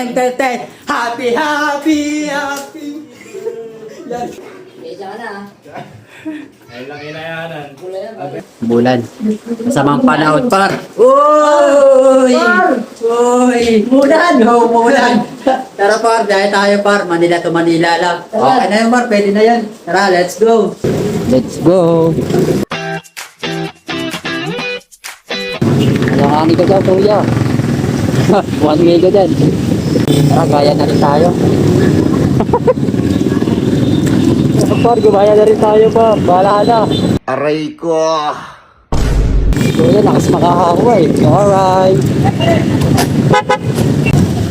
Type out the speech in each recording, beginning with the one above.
Entertain! Happy, happy, happy! Yan. Kaya ka na. Ayun lang inayanan. Wala yan. Bulan. Masamang panahon, par. Uy! Uy! Mulan! Oh, mulan! Tara, par. Dahil tayo, par. Manila to Manila lang. Okay na yun, par. Pwede na yan. Tara, let's go. Let's go. Nakakangin ka dyan, kuya. One way ka dyan. Tara, gaya na rin tayo. par, gumaya na rin tayo, par. Bahala na. Aray ko. So yan, lakas makakakuha eh. Alright.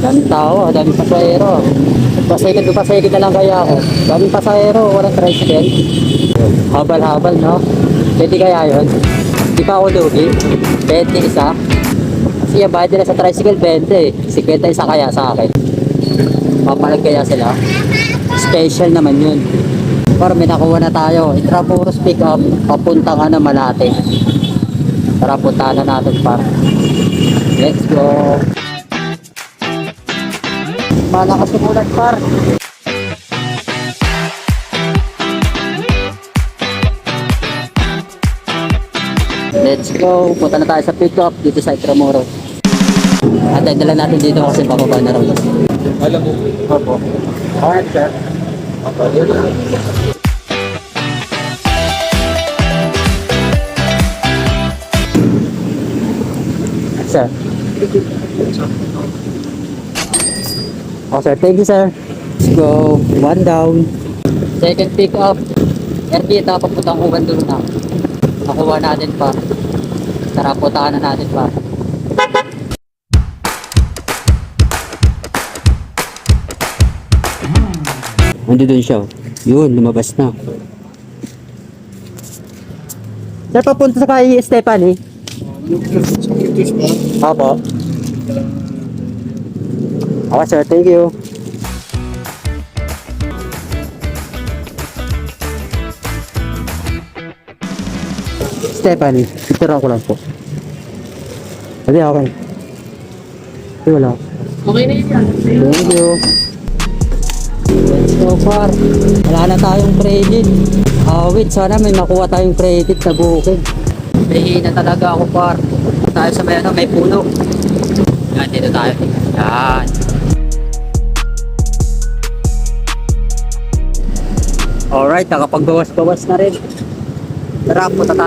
Daming tao, ah, daming pasahero. Pasahero, pasahero na lang kaya ako. Daming pasahero, walang tricycle. Habal-habal, no? Pwede kaya yun? Di pa ako lugi? 20 isa? Kasi yung bayad nila sa tricycle, 20 eh. 50 isa kaya sa akin. Papalag kaya sila. Special naman yun. Para may nakuha na tayo. Intramuros pick up, papunta nga na Malate. Tara, puntahan na natin par. Let's go. Malakas yung ulan par. Let's go. Punta na tayo sa pick up dito sa Intramuros. At dala natin dito kasi bababa na raw. Alam mo. Opo. Alright, sir. Sir. Oh, sir. Thank you, sir. Let's go. One down. Second pick up. RP, ito papuntang uwan doon na. Nakuha natin pa. Tara, puntahan na natin pa. Ando doon siya. Yun, lumabas na. Sir, papunta sa kay Stephanie. Opo. Okay, sir. Thank you. Stephanie, picture ko lang po. Hindi, okay. Hindi, wala. Okay na yan. Thank you. Go far. Wala na tayong credit. Ah, wait, sana may nakuha tayong credit na booking. May na talaga ako par. Tayo sa may ano, may puno. Yan, dito tayo. Yan. Alright, nakapagbawas-bawas na rin. Tara, punta tayo.